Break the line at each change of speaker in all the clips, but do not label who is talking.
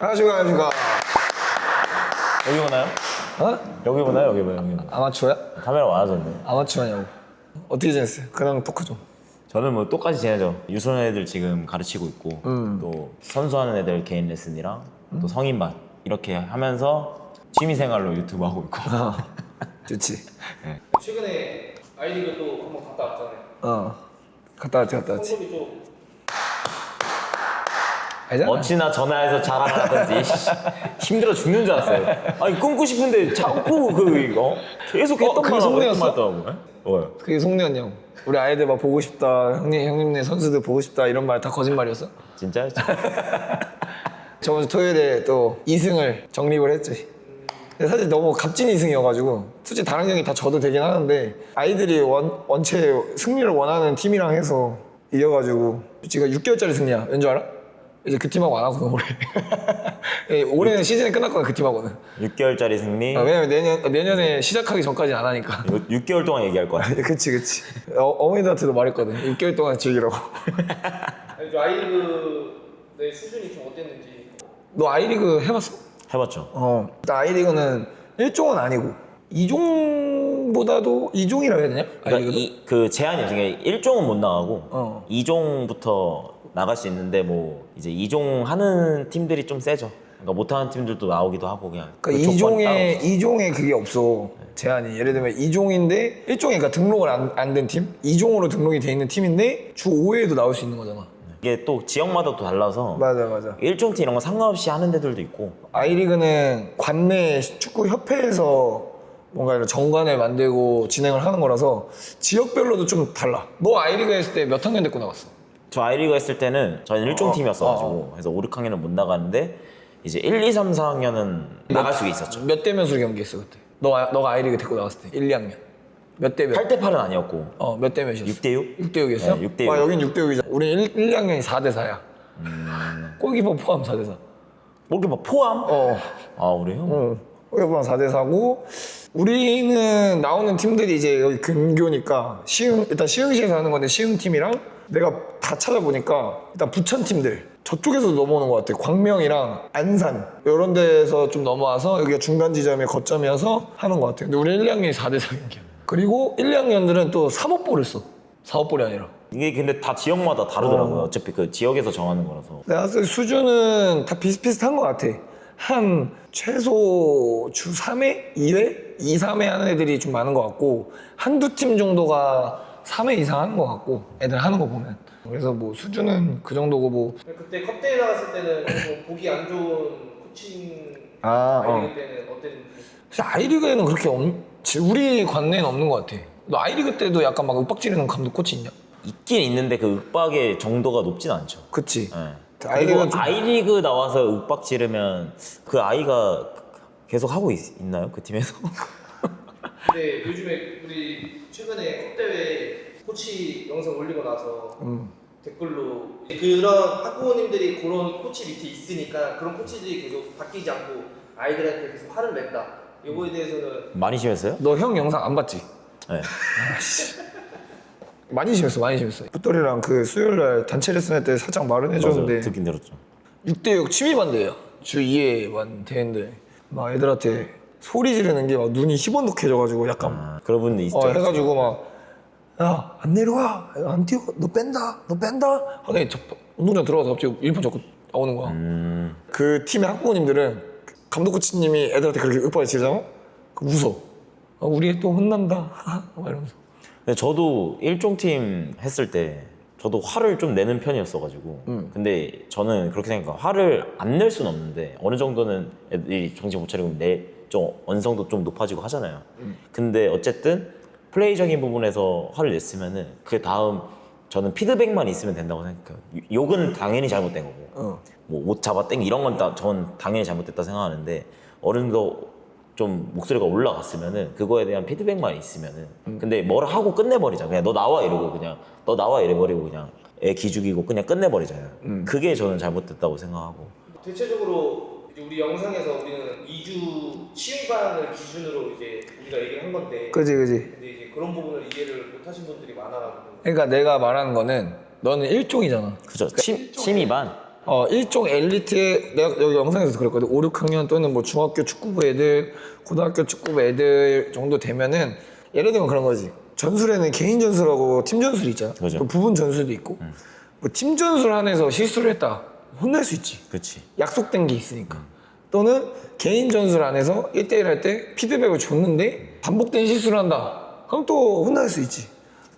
안녕하십니까 안녕하십니까
여기 보나요?
어?
여기 보나요? 여기 보나요? 여기 보나요?
아마추어야?
카메라 많아졌네.
아마추어냐고 어떻게 지냈어요? 그냥 토크 좀
저는 뭐 똑같이 지내죠. 유소년 애들 지금 가르치고 있고
음.
또 선수하는 애들 개인 레슨이랑 또 성인반 이렇게 하면서 취미생활로 유튜브 하고 있고
좋지
최근에 아이리그 또 한번 갔다 왔잖아요.
어 갔다 왔지 갔다 왔지
좀
알잖아
어찌나 전화해서 자랑하던지 씨, 힘들어 죽는 줄 알았어요. 아니 끊고 싶은데 자꾸 그 이거 계속
어,
했던
그게
했던
속내였어?
말 하더라고요. 뭐요?
그게 속내였냐고 우리 아이들 막 보고 싶다 형님 형님네 선수들 보고 싶다 이런 말 다 거짓말이었어?
진짜였죠?
저번 주 토요일에 또 2승을 정립을 했지. 근데 사실 너무 값진 2승이어가지고 솔직히 다른 경기 다 져도 되긴 하는데 아이들이 원, 원체 승리를 원하는 팀이랑 해서 이겨가지고 지금 6개월짜리 승리야. 왠 줄 알아? 이제 그 팀하고 안 하거든 올해. 예, 올해는 시즌이 끝났거든 그 팀하고는.
6개월짜리 승리.
아, 왜냐면 내년 내년에 시작하기 전까지 안 하니까.
이거 6개월 동안 얘기할 거야.
그치 그치. 어, 어머니들한테도 말했거든. 6개월 동안 즐기라고.
아니, 좀 아이리그의 수준이 좀 어땠는지
너 아이리그 해봤어?
해봤죠.
어, 일단 아이리그는 1종은 아니고 2종보다도 2종이라고 해야 되냐?
그러니까
아이리그도?
이, 그 제한이 중에 1종은 못 나가고
어.
2종부터 나갈 수 있는데 뭐 이제 2종 하는 팀들이 좀 세죠. 그러니까 못하는 팀들도 나오기도 하고 그냥 그
그러니까 2종에,
없어요.
2종에 그게 없어. 제한이. 예를 들면 2종인데 1종이 그러니까 등록을 안 된 팀? 2종으로 등록이 돼 있는 팀인데 주 5회에도 나올 수 있는 거잖아.
이게 또 지역마다 또 달라서
맞아, 맞아.
1종 팀 이런 거 상관없이 하는 데들도 있고
아이리그는 관내 축구 협회에서 뭔가 이런 정관을 만들고 진행을 하는 거라서 지역별로도 좀 달라. 너 아이리그 했을 때 몇 학년 데리고 나갔어?
저 아이리그 했을 때는 저희는 1종
어,
팀이었어가지고 그래서 5, 6학년은 못 나가는데 이제 1, 2, 3, 4학년은 나갈 수 있었죠.
몇 대 몇으로 경기했어 그때? 너 너가 아이리그 데리고 나갔을 때 1, 2학년 몇 대 몇?
8대 8은 아니었고
어 몇 대 몇이었어?
6대 6?
6대 6이었어?
네, 6대 6.
와 여긴 6대 6이잖아. 우리 1, 1, 2학년이 4대 4야. 골키퍼 포함 4대 4.
뭐 이렇게 막 포함?
어.
아 그래요?
어. 골키퍼 4대 4고 우리는 나오는 팀들이 이제 여기 근교니까 시흥 일단 시흥시에서 하는 건데 시흥 팀이랑 내가 다 찾아보니까 일단 부천 팀들 저쪽에서 넘어오는 것 같아. 광명이랑 안산 이런 데서 좀 넘어와서 여기가 중간 지점의 거점이어서 하는 것 같아. 근데 우리 1, 2학년이 4대 4경기야. 그리고 1, 2학년들은 또 3업볼을 써. 4업볼이 아니라.
이게 근데 다 지역마다 다르더라고요. 어. 차피그 지역에서 정하는 거라서.
내가 봤을 때 수준은 다 비슷비슷한 것 같아. 한 최소 주 3회, 2회, 2, 3회 하는 애들이 좀 많은 것 같고 한두 팀 정도가 3회 이상 하는 것 같고 애들 하는 거 보면 그래서 뭐 수준은 그 정도고 뭐
그때 컵대회 나갔을 때는 좀 보기 안 좋은 코칭
아, 어.
아이리그 때는 어땠는지
사실 아이리그에는 그렇게 없, 지- 우리 관내는 없는 것 같아. 너 아이리그 때도 약간 막 윽박지르는 감독 코치 있냐?
있긴 있는데 그 윽박의 정도가 높진 않죠.
그치.
예.
아이리그는
그리고
좀-
아이리그 나와서 윽박 지르면 그 아이가 계속 하고 있, 나요 그 팀에서?
근데 요즘에 우리 최근에 컵대회 코치 영상 올리고 나서
음.
댓글로 그런 학부모님들이 그런 코치 밑에 있으니까 그런 코치들이 계속 바뀌지 않고 아이들한테 계속 화를 낸다 이거에 대해서는
많이 심했어요?
너 형 영상 안 봤지?
네.
많이 심했어, 많이 심했어. 풋돌이랑 그 수요일 날 단체 레슨 할 때 살짝 말은. 해줬는데
듣긴 들었죠.
6대6 취미 반대예요. 주 2회만 되는데 막 애들한테 소리 지르는 게 막 눈이 희번덕해져가지고 약간
아, 그런 분들 있죠.
어, 해가지고 막 야, 안 내려와. 안 뛰어. 너 뺀다. 너 뺀다. 하더니 저 운동장 들어가서 갑자기 일본 잡고 나오는 거야.
음,
그 팀의 학부모님들은 감독 코치님이 애들한테 그렇게 윽박을 지르잖아? 그럼 웃어. 아, 우리 애또 혼난다. 막 이러면서.
근데 저도 일종 팀 했을 때 저도 화를 좀 내는 편이었어가지고
음.
근데 저는 그렇게 생각해요. 화를 안 낼 수는 없는데 어느 정도는 애들이 정신 못 차리고 내좀 언성도 좀 높아지고 하잖아요.
음.
근데 어쨌든 플레이적인 부분에서 화를 냈으면은 그 다음 저는 피드백만 있으면 된다고 생각해요. 욕은 당연히 잘못된 거고
어.
뭐옷 잡아 땡 이런 건전 당연히 잘못됐다 생각하는데 어른도 좀 목소리가 올라갔으면은 그거에 대한 피드백만 있으면은. 근데 뭘 하고 끝내버리자. 그냥 너 나와 이러고 그냥 너 나와 이래버리고 그냥 애 기죽이고 그냥 끝내버리잖아요 그게 저는 잘못됐다고 생각하고.
대체적으로 이제 우리 영상에서 우리는 2주 치유반을 기준으로 이제 우리가 얘기를 한 건데.
그지, 그지.
근데 이제 그런 부분을 이해를 못 하신 분들이 많아가지고.
그러니까 내가 말하는 거는 너는 일종이잖아.
그죠. 침, 취미반
어, 일종 엘리트의 내가 여기 영상에서 그랬거든. 5, 6학년 또는 뭐 중학교 축구부 애들, 고등학교 축구부 애들 정도 되면은 예를 들면 그런 거지. 전술에는 개인 전술하고 팀 전술이 있잖아.
그죠.
또 부분 전술도 있고. 뭐 팀 전술 안에서 실수를 했다. 혼날 수 있지.
그렇지.
약속된 게 있으니까. 또는 개인 전술 안에서 1대1 할 때 피드백을 줬는데 반복된 실수를 한다. 그럼 또 혼날 수 있지.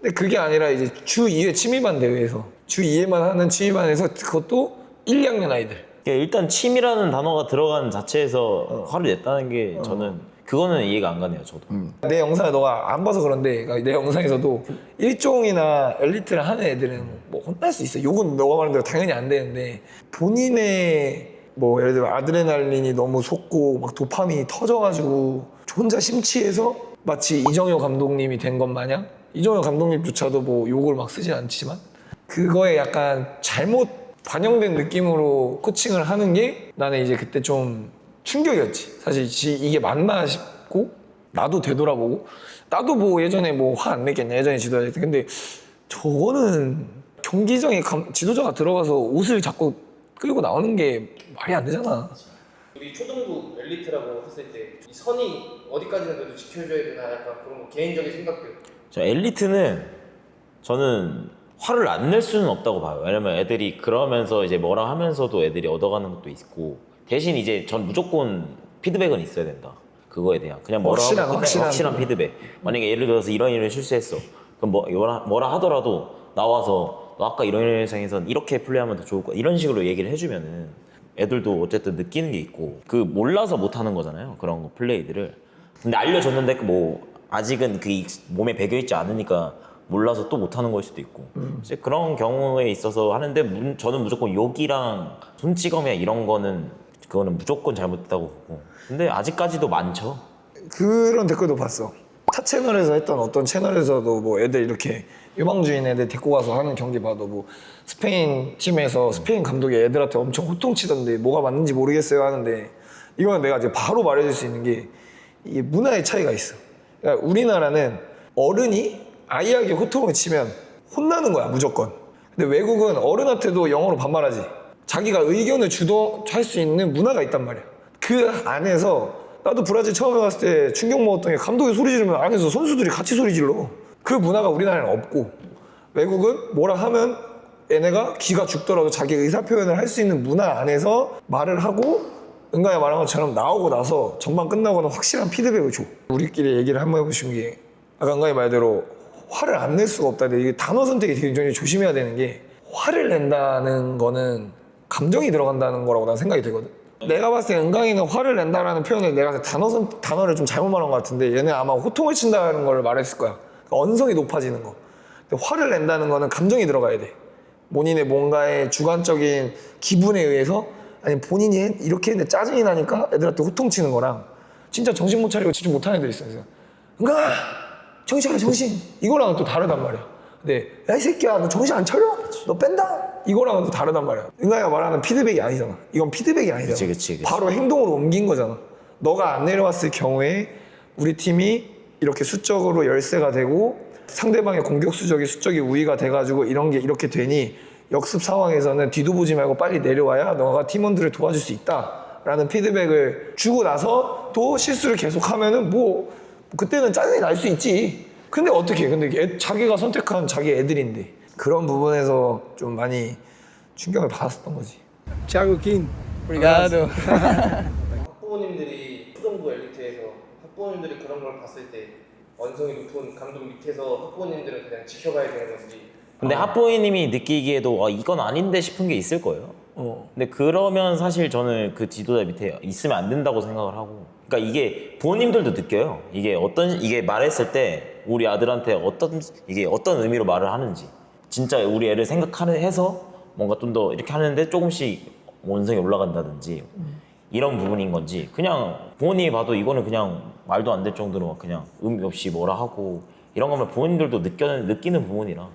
근데 그게 아니라 이제 주 2회 취미반 대회에서 주 2회만 하는 취미반에서 그것도 1, 2학년 아이들.
그러니까 일단 침이라는 단어가 들어간 자체에서 화를 냈다는 게 저는 그거는 이해가 안 가네요. 저도.
내 영상을 너가 안 봐서 그런데 그러니까 내 영상에서도 일종이나 엘리트를 하는 애들은 뭐 혼날 수 있어. 욕은 너가 말한 대로 당연히 안 되는데 본인의 뭐 예를 들어 아드레날린이 너무 솟고 막 도파민이 터져가지고 혼자 심취해서 마치 이정효 감독님이 된 것 마냥 이정효 감독님조차도 뭐 욕을 막 쓰진 않지만 그거에 약간 잘못 반영된 느낌으로 코칭을 하는 게 나는 이제 그때 좀 충격이었지. 사실 지- 이게 맞나 싶고 나도 되돌아보고 나도 뭐 예전에 뭐 화 안 냈겠냐 예전에 지도자 때 근데 저거는 경기장에 감- 지도자가 들어가서 옷을 자꾸 끌고 나오는 게 말이 안 되잖아.
우리 초등부 엘리트라고 했을 때 이 선이 어디까지는 그래도 지켜줘야 되나 약간 그런 거 개인적인 생각들
저 엘리트는 저는 화를 안 낼 수는 없다고 봐요. 왜냐면 애들이 그러면서 이제 뭐라 하면서도 애들이 얻어가는 것도 있고 대신 이제 전 무조건 피드백은 있어야 된다. 그거에 대한 그냥 뭐라
확실한,
하고
확실한.
확실한 피드백. 만약에 예를 들어서 이런 이런 실수했어. 그럼 뭐 뭐라, 뭐라 하더라도 나와서 너 아까 이런 이런 상황에선 이렇게 플레이하면 더 좋을 거야. 이런 식으로 얘기를 해주면은 애들도 어쨌든 느끼는 게 있고 그 몰라서 못 하는 거잖아요. 그런 거 플레이들을. 근데 알려줬는데 뭐 아직은 그 익- 몸에 배겨 있지 않으니까 몰라서 또 못하는 걸 수도 있고. 이제 그런 경우에 있어서 하는데 문- 저는 무조건 욕이랑 손찌검이나 이런 거는 그거는 무조건 잘못됐다고 보고. 근데 아직까지도 많죠?
그런 댓글도 봤어. 타 채널에서 했던 어떤 채널에서도 뭐 애들 이렇게 유망주인 애들 데리고 가서 하는 경기 봐도 뭐 스페인 팀에서 스페인 감독이 애들한테 엄청 호통치던데 뭐가 맞는지 모르겠어요 하는데 이거는 내가 이제 바로 말해줄 수 있는 게 이게 문화의 차이가 있어. 그러니까 우리나라는 어른이 아이에게 호통을 치면 혼나는 거야 무조건. 근데 외국은 어른한테도 영어로 반말하지. 자기가 의견을 주도할 수 있는 문화가 있단 말이야. 그 안에서 나도 브라질 처음에 갔을 때 충격 먹었던 게 감독이 소리 지르면 안에서 선수들이 같이 소리 질러. 그 문화가 우리나라는 없고 외국은 뭐라 하면 얘네가 기가 죽더라도 자기 의사 표현을 할 수 있는 문화 안에서 말을 하고 은가가 말한 것처럼 나오고 나서 전반 끝나고는 확실한 피드백을 줘. 우리끼리 얘기를 한번 해보신 게 아까 은가이 말대로 화를 안 낼 수가 없다. 이게 단어 선택이 굉장히 조심해야 되는 게 화를 낸다는 거는 감정이 들어간다는 거라고 난 생각이 되거든. 내가 봤을 때 은강이는 화를 낸다라는 표현을 내가 단어 선, 단어를 좀 잘못 말한 것 같은데 얘는 아마 호통을 친다는 걸 말했을 거야. 그러니까 언성이 높아지는 거. 화를 낸다는 거는 감정이 들어가야 돼. 본인의 뭔가의 주관적인 기분에 의해서 아니 본인이 했- 이렇게 했는데 짜증이 나니까 애들한테 호통치는 거랑 진짜 정신 못 차리고 집중 못하는 애들 있어. 그래서 은강아 정신 차려 정신 이거랑은 또 다르단 말이야. 근데 야 이 새끼야 너 정신 안 차려? 너 뺀다? 이거랑은 또 다르단 말이야. 은강이가 말하는 피드백이 아니잖아. 이건 피드백이 아니잖아.
그치, 그치, 그치.
바로 행동으로 옮긴 거잖아. 너가 안 내려왔을 경우에 우리 팀이 이렇게 수적으로 열세가 되고 상대방의 공격 수적이 수적이 우위가 돼가지고 이런 게 이렇게 되니 역습 상황에서는 뒤도 보지 말고 빨리 내려와야 너가 팀원들을 도와줄 수 있다 라는 피드백을 주고 나서 또 실수를 계속하면은 뭐 그때는 짜증이 날 수 있지. 근데 어떻게? 해? 근데 애- 자기가 선택한 자기 애들인데 그런 부분에서 좀 많이 충격을 받았었던 거지.
Thiago Kim. Obrigado.
학부모님들이 초등부 엘리트에서 학부모님들이 그런 걸 봤을 때 언성이 높은 감독 밑에서 학부모님들은 그냥 지켜봐야 되는 건지
근데 하포이님이 느끼기에도 아, 이건 아닌데 싶은 게 있을 거예요
어.
근데 그러면 사실 저는 그 지도자 밑에 있으면 안 된다고 생각을 하고 그러니까 이게 부모님들도 느껴요. 이게 어떤 이게 말했을 때 우리 아들한테 어떤 이게 어떤 의미로 말을 하는지. 진짜 우리 애를 생각하는 해서 뭔가 좀 더 이렇게 하는데 조금씩 원성이 올라간다든지 이런 부분인 건지 그냥 부모님이 봐도 이거는 그냥 말도 안 될 정도로 막 그냥 의미 없이 뭐라 하고 이런 거면 부모님들도 느껴, 느끼는 부분이라.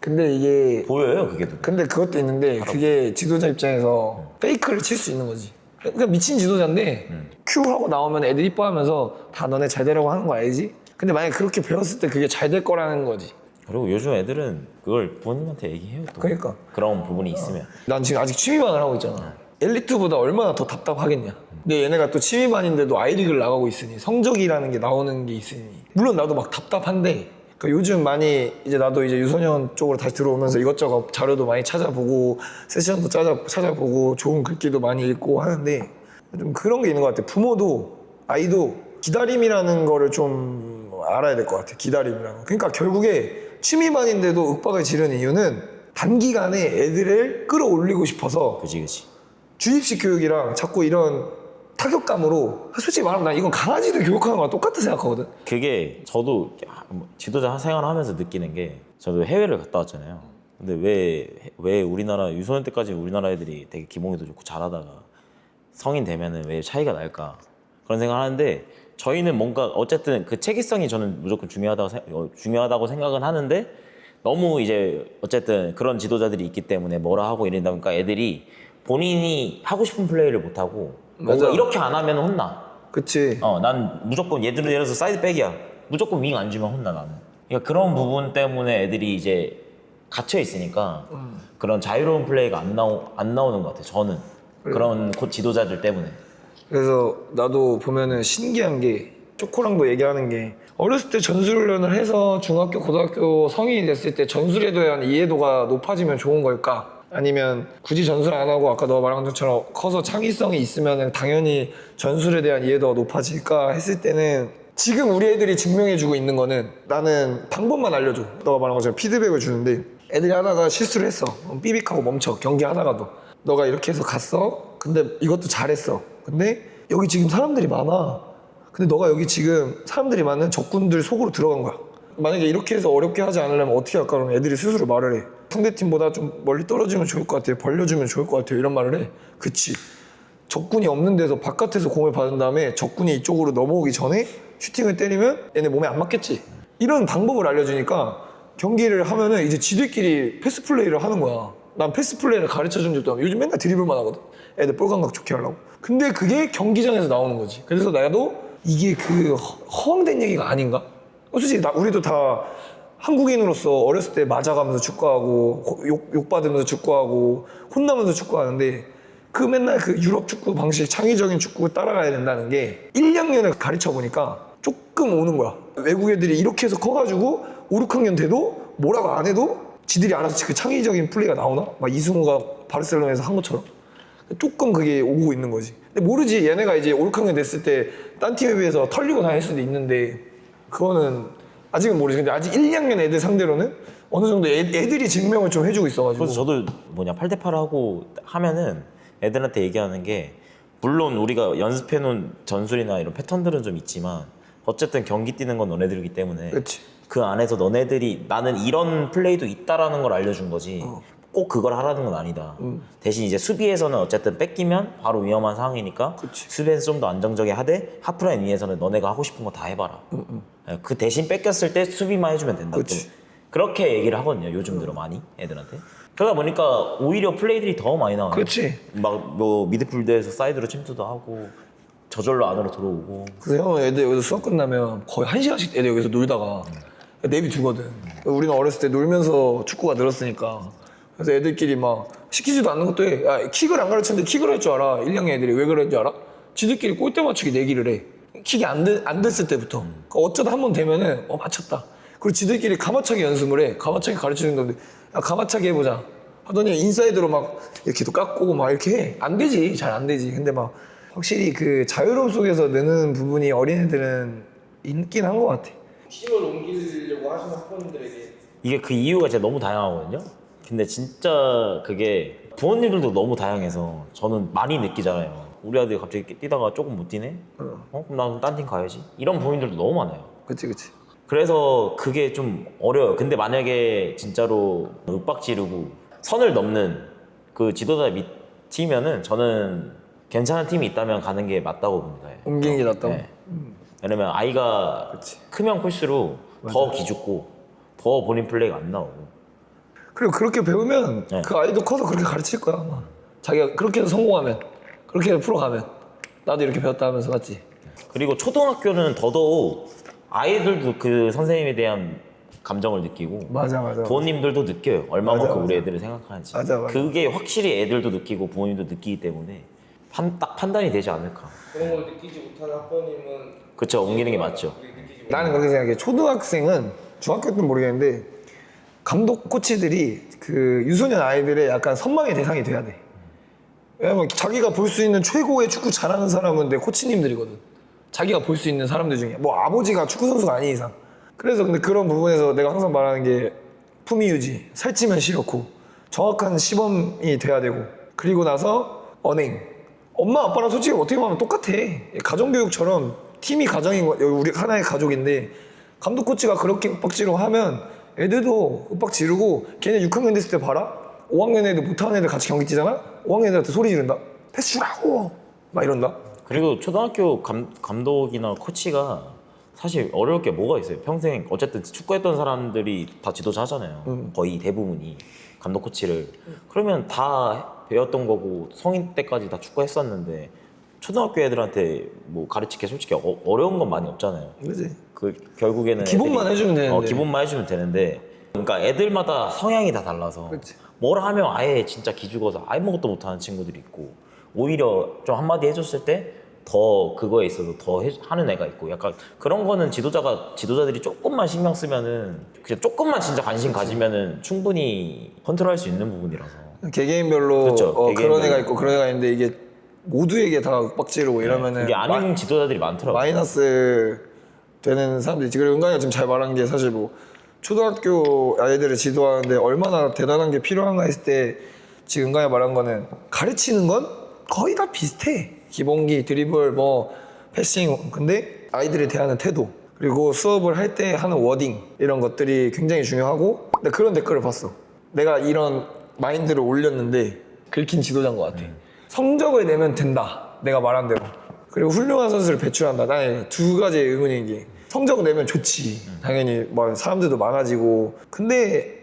근데 이게
보여요 그게
근데 그것도 있는데 그게 지도자 입장에서 페이크를 칠 수 있는 거지. 그러니까 미친 지도자인데 큐 하고 나오면 애들 이뻐하면서 다 너네 잘 되라고 하는 거 알지? 근데 만약에 그렇게 배웠을 때 그게 잘 될 거라는 거지.
그리고 요즘 애들은 그걸 부모님한테 얘기해요 또.
그러니까.
그런 부분이 있으면.
난 지금 아직 취미반을 하고 있잖아. 엘리트보다 얼마나 더 답답하겠냐. 근데 얘네가 또 취미반인데도 아이리그를 나가고 있으니 성적이라는 게 나오는 게 있으니 물론 나도 막 답답한데 그러니까 요즘 많이 이제 나도 이제 유소년 쪽으로 다시 들어오면서 이것저것 자료도 많이 찾아보고 세션도 찾아, 찾아보고 좋은 글귀도 많이 읽고 하는데 좀 그런 게 있는 것 같아. 부모도 아이도 기다림이라는 거를 좀 알아야 될 것 같아. 기다림이라는 거. 그러니까 결국에 취미반인데도 윽박을 지르는 이유는 단기간에 애들을 끌어올리고 싶어서
그지 그지.
주입식 교육이랑 자꾸 이런 타격감으로 솔직히 말하면 난 이건 강아지도 교육하는 거랑 똑같다 생각하거든.
그게 저도 뭐 지도자 생활하면서 느끼는 게 저도 해외를 갔다 왔잖아요. 근데 왜 왜 우리나라 유소년 때까지 우리나라 애들이 되게 기본기도 좋고 잘하다가 성인 되면은 왜 차이가 날까 그런 생각을 하는데 저희는 뭔가 어쨌든 그 체계성이 저는 무조건 중요하다고 생- 어, 중요하다고 생각은 하는데 너무 이제 어쨌든 그런 지도자들이 있기 때문에 뭐라 하고 이러다 보니까 애들이 본인이 하고 싶은 플레이를 못 하고 뭔가
맞아.
이렇게 안 하면 혼나.
그치.
어, 난 무조건 예를 들어서 사이드백이야. 무조건 윙 안 주면 혼나 나는. 그러니까 그런 부분 때문에 애들이 이제 갇혀 있으니까 그런 자유로운 플레이가 안 나오 안 나오는 것 같아. 요 저는 그런 곧 지도자들 때문에.
그래서 나도 보면은 신기한 게 쪼코랑도 얘기하는 게 어렸을 때 전술훈련을 해서 중학교, 고등학교 성인이 됐을 때 전술에 대한 이해도가 높아지면 좋은 걸까? 아니면 굳이 전술 안 하고 아까 너가 말한 것처럼 커서 창의성이 있으면 당연히 전술에 대한 이해도가 높아질까 했을 때는 지금 우리 애들이 증명해주고 있는 거는 나는 방법만 알려줘. 너가 말한 것처럼 피드백을 주는데 애들이 하다가 실수를 했어. 삐빅하고 멈춰. 경기 하다가도. 너가 이렇게 해서 갔어. 근데 이것도 잘했어. 근데 여기 지금 사람들이 많아. 근데 너가 여기 지금 사람들이 많은 적군들 속으로 들어간 거야. 만약에 이렇게 해서 어렵게 하지 않으려면 어떻게 할까? 그러면 애들이 스스로 말을 해. 상대팀보다 좀 멀리 떨어지면 좋을 것 같아요. 벌려주면 좋을 것 같아요. 이런 말을 해. 그치. 적군이 없는 데서 바깥에서 공을 받은 다음에 적군이 이쪽으로 넘어오기 전에 슈팅을 때리면 얘네 몸에 안 맞겠지. 이런 방법을 알려주니까 경기를 하면은 이제 지들끼리 패스 플레이를 하는 거야. 난 패스 플레이를 가르쳐 준 적도 없고 요즘 맨날 드리블만 하거든. 애들 볼 감각 좋게 하려고. 근데 그게 경기장에서 나오는 거지. 그래서 나도 이게 그 허- 허황된 얘기가 아닌가? 어, 솔직히 나, 우리도 다 한국인으로서 어렸을 때 맞아가면서 축구하고 고- 욕, 욕 받으면서 축구하고 혼나면서 축구하는데 그 맨날 그 유럽 축구 방식 창의적인 축구 따라가야 된다는 게 1, 2학년을 가르쳐 보니까 조금 오는 거야. 외국 애들이 이렇게 해서 커가지고 5, 6학년 돼도 뭐라고 안 해도 지들이 알아서 그 창의적인 플레이가 나오나? 막 이승우가 바르셀로나에서 한 것처럼. 조금 그게 오고 있는 거지. 근데 모르지 얘네가 이제 5, 6학년 됐을 때 딴 팀에 비해서 털리고 다닐 수도 있는데 그거는 아직은 모르지. 근데 아직 1, 2학년 애들 상대로는 어느 정도 애, 애들이 증명을 좀 해주고 있어가지고.
그래서 저도 뭐냐 8대8 하고 하면은 애들한테 얘기하는 게 물론 우리가 연습해 놓은 전술이나 이런 패턴들은 좀 있지만 어쨌든 경기 뛰는 건 너네들이기 때문에
그치.
그 안에서 너네들이 나는 이런 플레이도 있다라는 걸 알려준 거지
어.
꼭 그걸 하라는 건 아니다.
음.
대신 이제 수비에서는 어쨌든 뺏기면 바로 위험한 상황이니까
그치.
수비에서 좀 더 안정적이 하되 하프라인 위에서는 너네가 하고 싶은 거 다 해봐라. 예, 그 대신 뺏겼을 때 수비만 해주면 된다.
음.
그렇게 얘기를 하거든요. 요즘 들어 많이 애들한테. 그러다 보니까 오히려 플레이들이 더 많이 나와요.
그치.
막뭐 미드필드에서 사이드로 침투도 하고 저절로 안으로 들어오고.
그래서 형 애들 여기서 수업 끝나면 거의 한 시간씩 애들 여기서 놀다가 내비 두거든. 우리는 어렸을 때 놀면서 축구가 늘었으니까. 그래서 애들끼리 막 시키지도 않는 것도 해. 야, 킥을 안 가르쳤는데 킥을 할 줄 알아. 1, 2학년 애들이 왜 그랬는지 알아? 지들끼리 골대 맞추기 내기를 해. 킥이 안, 되, 안 됐을 때부터. 그러니까 어쩌다 한 번 되면은 어 맞췄다. 그리고 지들끼리 가마차기 연습을 해. 가마차기 가르치는 건데 야 가마차기 해보자. 하더니 인사이드로 막 이렇게도 깎고 막 이렇게 해. 안 되지. 잘 안 되지. 근데 막 확실히 그 자유로움 속에서 느는 부분이 어린애들은 있긴 한 것 같아.
팀을 옮기려고 하시는 학부모님들에게
이게 그 이유가 진짜 너무 다양하거든요. 근데 진짜 그게 부모님들도 너무 다양해서 저는 많이 느끼잖아요. 우리 아들이 갑자기 뛰다가 조금 못 뛰네? 어? 그럼 나는 딴 팀 가야지. 이런 부모님들도 너무 많아요.
그치 그치.
그래서 그게 좀 어려워요. 근데 만약에 진짜로 윽박 지르고 선을 넘는 그 지도자 밑 팀이면은 저는 괜찮은 팀이 있다면 가는 게 맞다고 봅니다. 예.
옮기는 게 낫다고.
네. 왜냐면 아이가
그치.
크면 클수록 더 기죽고 더 본인 플레이가 안 나오고
그리고 그렇게 배우면
네.
그 아이도 커서 그렇게 가르칠 거야 아마. 자기가 그렇게 해서 성공하면 그렇게 해서 프로가면 나도 이렇게 배웠다 하면서 맞지?
그리고 초등학교는 더더욱 아이들도 그 선생님에 대한 감정을 느끼고
맞아 맞아.
부모님들도 느껴요. 얼마만큼
맞아,
우리
맞아.
애들을 생각하는지.
맞아, 맞아.
그게 확실히 애들도 느끼고 부모님도 느끼기 때문에 판, 딱 판단이 되지 않을까.
그런 걸 느끼지 못하는 학부모님은
그쵸, 옮기는 게 맞죠.
나는 그렇게 생각해. 초등학생은 중학교 때는 모르겠는데 감독 코치들이 그 유소년 아이들의 약간 선망의 대상이 돼야 돼. 왜냐면 자기가 볼 수 있는 최고의 축구 잘하는 사람은 내 코치님들이거든. 자기가 볼 수 있는 사람들 중에 뭐 아버지가 축구 선수가 아닌 이상. 그래서 근데 그런 부분에서 내가 항상 말하는 게 품위 유지, 살찌면 싫고 정확한 시범이 돼야 되고 그리고 나서 언행. 엄마 아빠랑 솔직히 어떻게 보면 똑같아. 가정교육처럼 팀이 가정인 거, 우리 하나의 가족인데 감독 코치가 그렇게 윽박지르고 하면 애들도 윽박 지르고 걔네 6학년 됐을 때 봐라. 5학년 애들 못하는 애들 같이 경기 뛰잖아. 5학년 애들한테 소리 지른다. 패스 주라고. 막 이런다.
그리고 초등학교 감, 감독이나 코치가 사실 어려울 게 뭐가 있어요. 평생 어쨌든 축구했던 사람들이 다 지도자 하잖아요. 거의 대부분이 감독 코치를. 그러면 다 배웠던 거고 성인 때까지 다 축구했었는데 초등학교 애들한테 뭐 가르치기 솔직히 어, 어려운 건 많이 없잖아요.
그지?
그 결국에는
기본만
애들이-
해주면 되는데.
어, 기본만 해주면 되는데 그러니까 애들마다 성향이 다 달라서
그치.
뭘 하면 아예 진짜 기죽어서 아무것도 못하는 친구들이 있고 오히려 좀 한마디 해줬을 때 더 그거에 있어서 더 해- 하는 애가 있고 약간 그런 거는 지도자가 지도자들이 조금만 신경 쓰면은 그냥 조금만 진짜 관심 가지면은 충분히 컨트롤할 수 있는 부분이라서
개개인별로
그렇죠.
어, 그런
개개인별로.
애가 있고 그런 애가 있는데 이게 모두에게 다 윽박지르고 이러면은
그게 아닌
마-
지도자들이 많더라고요.
마이너스 되는 사람들이 있지. 그리고 은광이가 지금 잘 말한 게 사실 뭐 초등학교 아이들을 지도하는데 얼마나 대단한 게 필요한가 했을 때 지금 은광이가 말한 거는 가르치는 건 거의 다 비슷해. 기본기, 드리블, 뭐 패싱. 근데 아이들에 대하는 태도 그리고 수업을 할 때 하는 워딩 이런 것들이 굉장히 중요하고 근데 그런 댓글을 봤어. 내가 이런 마인드를 올렸는데 긁힌 지도자인 것 같아. 성적을 내면 된다. 내가 말한 대로. 그리고 훌륭한 선수를 배출한다. 나의 두 가지의 의문인 게 성적을 내면 좋지. 당연히 뭐 사람들도 많아지고. 근데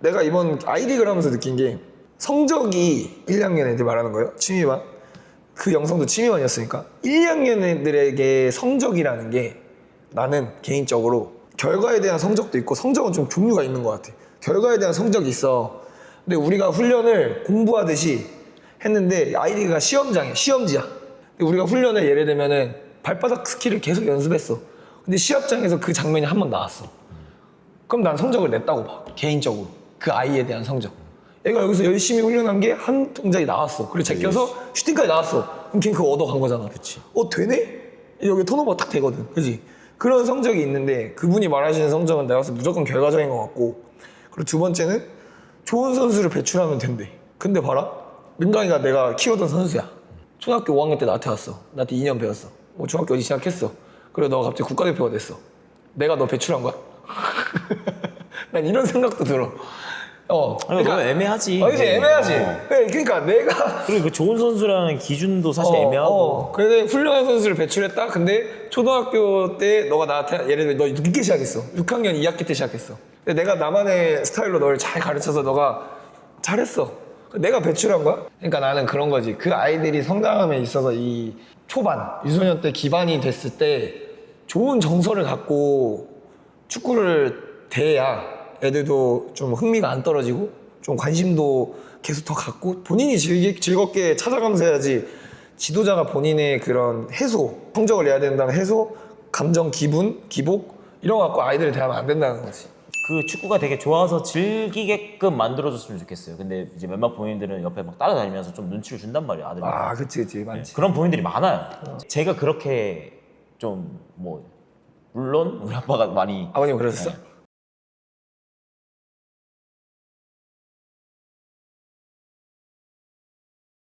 내가 이번 아이리그를 하면서 느낀 게 성적이 1, 2학년 애들 말하는 거예요. 취미반. 그 영상도 취미반이었으니까 1, 2학년 애들에게 성적이라는 게 나는 개인적으로 결과에 대한 성적도 있고 성적은 좀 종류가 있는 것 같아. 결과에 대한 성적이 있어. 근데 우리가 훈련을 공부하듯이 했는데 아이리가 시험장이야. 시험지야. 근데 우리가 훈련을 예를 들면은 발바닥 스킬을 계속 연습했어. 근데 시합장에서 그 장면이 한 번 나왔어. 그럼 난 성적을 냈다고 봐. 개인적으로. 그 아이에 대한 성적. 얘가 여기서 열심히 훈련한 게 한 동작이 나왔어. 그리고 제껴서 슈팅까지 나왔어. 그럼 걔는 그거 얻어간 거잖아.
그치.
어, 되네? 여기 턴오버 딱 되거든. 그지? 그런 성적이 있는데 그분이 말하시는 성적은 내가 봤을 때 무조건 결과적인 것 같고 그리고 두 번째는 좋은 선수를 배출하면 된대. 근데 봐라. 민강이가 내가 키우던 선수야. 초등학교 5학년 때 나한테 왔어. 나한테 2년 배웠어. 뭐 중학교 어디 시작했어. 그리고 너가 갑자기 국가대표가 됐어. 내가 너 배출한 거야? 난 이런 생각도 들어. 어.
아니, 너무 애매하지.
어, 이제 애매하지.
어.
네, 그러니까 내가
그리고 그 좋은 선수라는 기준도 사실 애매하고
어, 그래 훌륭한 선수를 배출했다. 근데 초등학교 때 너가 나한테 예를 들면 너 늦게 시작했어. 6학년 2학기 때 시작했어. 근데 내가 나만의 스타일로 너를 잘 가르쳐서 너가 잘했어. 내가 배출한 거야? 그러니까 나는 그런 거지. 그 아이들이 성장함에 있어서 이 초반 유소년 때 기반이 됐을 때 좋은 정서를 갖고 축구를 대야 애들도 좀 흥미가 안 떨어지고 좀 관심도 계속 더 갖고 본인이 즐기, 즐겁게 찾아가면서 해야지 지도자가 본인의 그런 해소 성적을 내야 된다는 해소 감정 기분 기복 이런 거 갖고 아이들을 대하면 안 된다는 거지
그 축구가 되게 좋아서 즐기게끔 만들어줬으면 좋겠어요. 근데 이제 몇몇 부모님들은 옆에 막 따라다니면서 좀 눈치를 준단 말이에요, 아들이.
아 그치 그치 많지
그런 부모님들이 많아요. 제가 그렇게 좀 뭐 물론 우리 아빠가 많이
아버님 그러셨어?